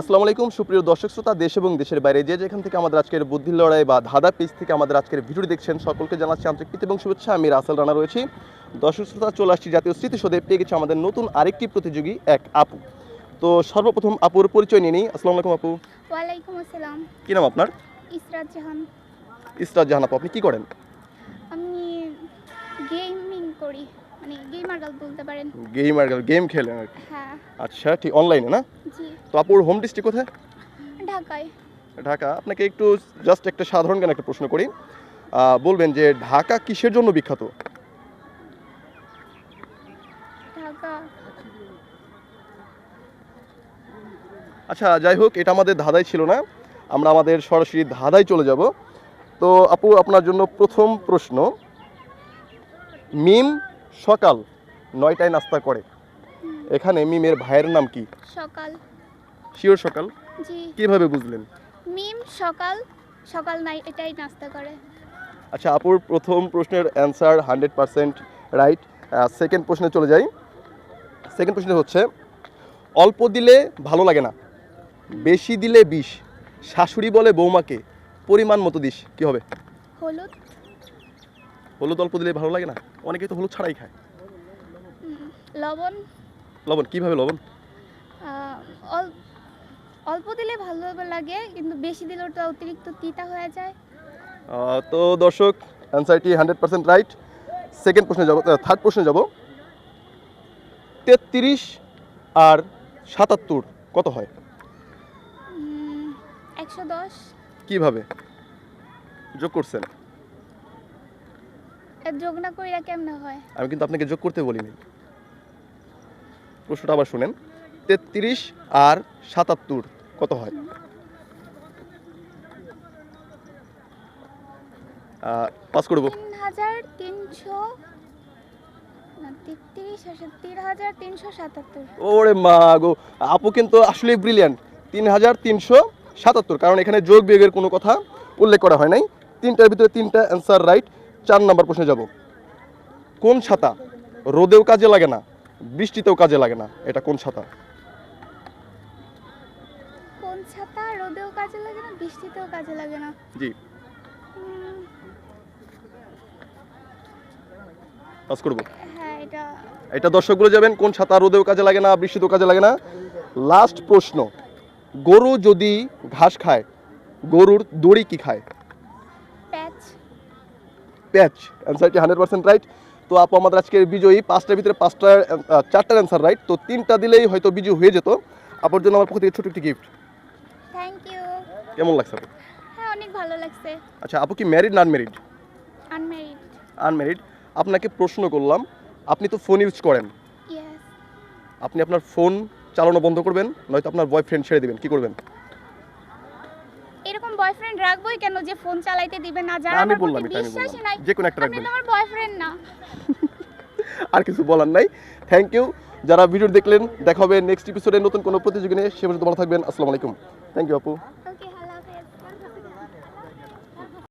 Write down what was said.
আসসালামু আলাইকুম সুপ্রিয় দর্শক শ্রোতা দেশ এবং দেশের বাইরে যে যেখান থেকে আমাদের আজকের বুদ্ধি লড়াই বা ধাঁধা পেজ থেকে আমাদের আজকের ভিডিওটি দেখছেন সকলকে জানাচ্ছি আন্তরিক প্রীতি এবং শুভেচ্ছা। আমি রাসেল রানা রয়েছি। দর্শক শ্রোতা চলে আসছি জাতীয় স্মৃতিসৌধে। পেয়ে গেছে আমাদের নতুন আরেকটি প্রতিযোগী এক আপু। তো সর্বপ্রথম আপুর পরিচয় নিয়ে নিই। আসসালামু আলাইকুম আপু। ওয়ালাইকুম আসসালাম। কি নাম আপনার? ইসরাত জাহান। ইসরাত জাহান আপু আপনি কি করেন? আমি গেমিং করি মানে গেমার গার্ল বলতে পারেন। গেমার গেম খেলেন আর কি। হ্যাঁ। আচ্ছা ঠিক অনলাইনে না? জি। আপুর হোম ডিস্ট্রিক্ট কোথায়? ঢাকায়। ঢাকা। আপনাকে একটু জাস্ট একটা সাধারণ জ্ঞান একটা প্রশ্ন করি। বলবেন যে ঢাকা কিসের জন্য বিখ্যাত? আচ্ছা যাই হোক এটা আমাদের ধাঁধাই ছিল না। আমরা আমাদের সরাসরি ধাঁধাই চলে যাব। তো আপু আপনার জন্য প্রথম প্রশ্ন। মিম সকাল নয়টায় নাস্তা করে। এখানে মিমের ভাইয়ের নাম কি? সকাল। শিওর সকাল? জি। কীভাবে বুঝলেন? মিম সকাল সকাল নাই এটাই নাস্তা করে। আচ্ছা আপুর প্রথম প্রশ্নের answer hundred percent right. Second প্রশ্নে চলে যাই। সেকেন্ড প্রশ্ন হচ্ছে অল্প দিলে ভালো লাগে না বেশি দিলে বিষ শাশুড়ি বলে বৌমাকে পরিমাণ মতো দিস কি হবে? হলুদ। হলুদ অল্প দিলে ভালো লাগে না? অনেকেই তো হলুদ ছাড়াই খায়। লবণ। লবণ কীভাবে লবণ? অল- অল্প দিলে ভালো লাগে কিন্তু বেশি দিলে ওটা অতিরিক্ত তিতা হয়ে যায়। তো দর্শক অ্যান্সারটি হান্ড্রেড পার্সেন্ট রাইট সেকেন্ড প্রশ্নে যাব থার্ড প্রশ্নে যাব। তেত্রিশ আর সাতাত্তর কত হয়? একশো দশ। কীভাবে? যোগ করছেন? যোগ না কইরা কেমনে হয়? আমি কিন্তু আপনাকে যোগ করতে বলিনি। প্রশ্নটা আবার শুনেন। তেত্রিশ আর সাতাত্তর। কত হয়? পাস করব। হাজার তিনশো ওরে মা গো আপু কিন্তু আসলে ব্রিলিয়ান্ট তিন হাজার তিনশো সাতাত্তর কারণ এখানে যোগ বিয়োগের কোনো কথা উল্লেখ করা হয় নাই। তিনটার ভিতরে তিনটা অ্যান্সার রাইট চার নাম্বার প্রশ্নে যাব। কোন ছাতা রোদেও কাজে লাগে না বৃষ্টিতেও কাজে লাগে না এটা কোন ছাতা? ছাতা রোদেও কাজে লাগে না বৃষ্টিতেও কাজে লাগে না। জি। পাস করব। হ্যাঁ এটা এটা দর্শকগুলো যাবেন কোন ছাতা রোদেও কাজে লাগে না বৃষ্টিতেও কাজে লাগে না? লাস্ট প্রশ্ন গরু যদি ঘাস খায় গরুর দড়ি কি খায়? প্যাচ। প্যাচ অ্যান্সারটি হান্ড্রেড পার্সেন্ট রাইট তো আপু আমাদের আজকের বিজয়ী পাঁচটার ভিতরে পাঁচটার আহ, চারটার অ্যান্সার রাইট তো তিনটা দিলেই হয়তো বিজয় হয়ে যেত। আপুর জন্য আমার পক্ষ থেকে ছোট একটি গিফট থ্যাংক ইউ কেমন লাগছে আপু? হ্যাঁ অনেক ভালো লাগছে। আচ্ছা আপু কি ম্যারিড না আনম্যারিড আনমেরিড আনম্যারিড আপনাকে প্রশ্ন করলাম আপনি তো ফোন ইউজ করেন। আপনি আপনার ফোন চালানো বন্ধ করবেন নয়তো আপনার বয়ফ্রেন্ড ছেড়ে দিবেন কি করবেন? এরকম বয়ফ্রেন্ড রাখবোই কেন যে ফোন চালাইতে দিবে না? যার আমি বললাম এটা আমি বিশ্বাসই বললাম। নাই। যে কোনো একটা রাখবেন। আমার বয়ফ্রেন্ড না। আর কিছু বলার নাই। থ্যাংক ইউ যারা ভিডিও দেখলেন, দেখা হবে নেক্সট এপিসোডে নতুন কোনো প্রতিযোগী নিয়ে, সে পর্যন্ত ভালো থাকবেন। আসসালামু আলাইকুম। থ্যাংক ইউ আপু।